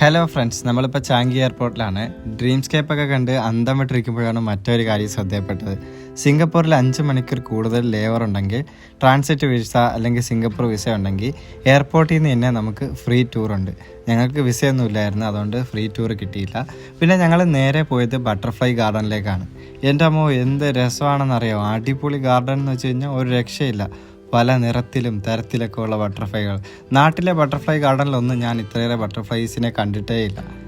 Hello friends നമ്മളിപ്പോൾ Changi എയർപോർട്ടിലാണ്. ഡ്രീംസ്കേപ്പ് ഒക്കെ കണ്ട് അന്തം വിട്ടിരിക്കുമ്പോഴാണ് മറ്റൊരു കാര്യം ശ്രദ്ധയപ്പെട്ടത്. സിംഗപ്പൂരിൽ അഞ്ച് മണിക്കൂർ കൂടുതൽ ലേവർ ഉണ്ടെങ്കിൽ ട്രാൻസിറ്റ് വിസ അല്ലെങ്കിൽ സിംഗപ്പൂർ വിസ ഉണ്ടെങ്കിൽ എയർപോർട്ടിൽ നിന്ന് തന്നെ നമുക്ക് ഫ്രീ ടൂർ ഉണ്ട്. ഞങ്ങൾക്ക് വിസയൊന്നും ഇല്ലായിരുന്നു അതുകൊണ്ട് ഫ്രീ ടൂർ കിട്ടിയില്ല. പിന്നെ ഞങ്ങൾ നേരെ പോയത് ബട്ടർഫ്ലൈ ഗാർഡനിലേക്കാണ് എന്റെ അമ്മോ എന്ത് രസമാണെന്നറിയാമോ അടിപൊളി ഗാർഡൻ എന്ന് വെച്ച് കഴിഞ്ഞാൽ ഒരു രക്ഷയില്ല. പല നിറത്തിലും തരത്തിലൊക്കെ ഉള്ള ബട്ടർഫ്ലൈകൾ നാട്ടിലെ ബട്ടർഫ്ലൈ ഗാർഡനിലൊന്നും ഞാൻ ഇത്രയേറെ ബട്ടർഫ്ലൈസിനെ കണ്ടിട്ടേ ഇല്ല.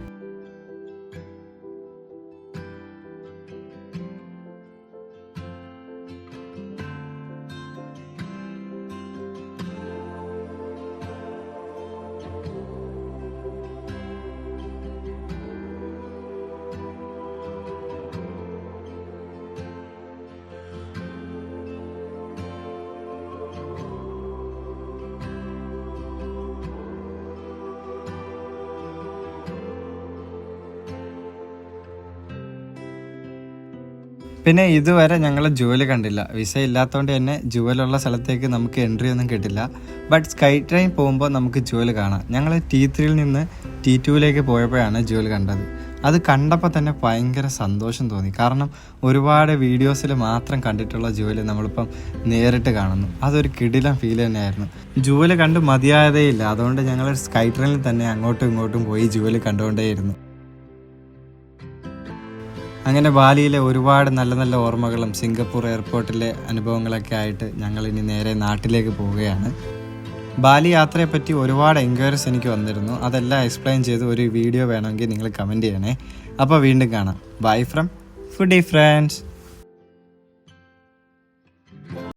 പിന്നെ ഇതുവരെ ഞങ്ങൾ ജുവൽ കണ്ടില്ല. വിസ ഇല്ലാത്തതുകൊണ്ട് തന്നെ ജുവലുള്ള സ്ഥലത്തേക്ക് നമുക്ക് എൻട്രി ഒന്നും കിട്ടില്ല. ബട്ട് സ്കൈ ട്രെയിൻ പോകുമ്പോൾ നമുക്ക് ജുവൽ കാണാം. ഞങ്ങൾ ടി ത്രീയിൽ നിന്ന് ടി ടുവിലേക്ക് പോയപ്പോഴാണ് ജുവൽ കണ്ടത്. അത് കണ്ടപ്പോൾ തന്നെ ഭയങ്കര സന്തോഷം തോന്നി. കാരണം ഒരുപാട് വീഡിയോസിൽ മാത്രം കണ്ടിട്ടുള്ള ജുവൽ നമ്മളിപ്പം നേരിട്ട് കാണുന്നു. അതൊരു കിടിലം ഫീൽ തന്നെയായിരുന്നു. ജുവൽ കണ്ട് മതിയായതേ ഇല്ല അതുകൊണ്ട് ഞങ്ങൾ സ്കൈ ട്രെയിനിൽ തന്നെ അങ്ങോട്ടും ഇങ്ങോട്ടും പോയി ജുവൽ കണ്ടുകൊണ്ടേയിരുന്നു അങ്ങനെ ബാലിയിലെ ഒരുപാട് നല്ല നല്ല ഓർമ്മകളും സിംഗപ്പൂർ എയർപോർട്ടിലെ അനുഭവങ്ങളൊക്കെ ആയിട്ട് ഞങ്ങൾ ഇനി നേരെ നാട്ടിലേക്ക് പോവുകയാണ്. ബാലി യാത്രയെപ്പറ്റി ഒരുപാട് എൻക്വയറീസ് എനിക്ക് വന്നിരുന്നു. അതെല്ലാം എക്സ്പ്ലെയിൻ ചെയ്ത് ഒരു വീഡിയോ വേണമെങ്കിൽ നിങ്ങൾ കമന്റ് ചെയ്യണേ. അപ്പോൾ വീണ്ടും കാണാം. Bye from foodie friends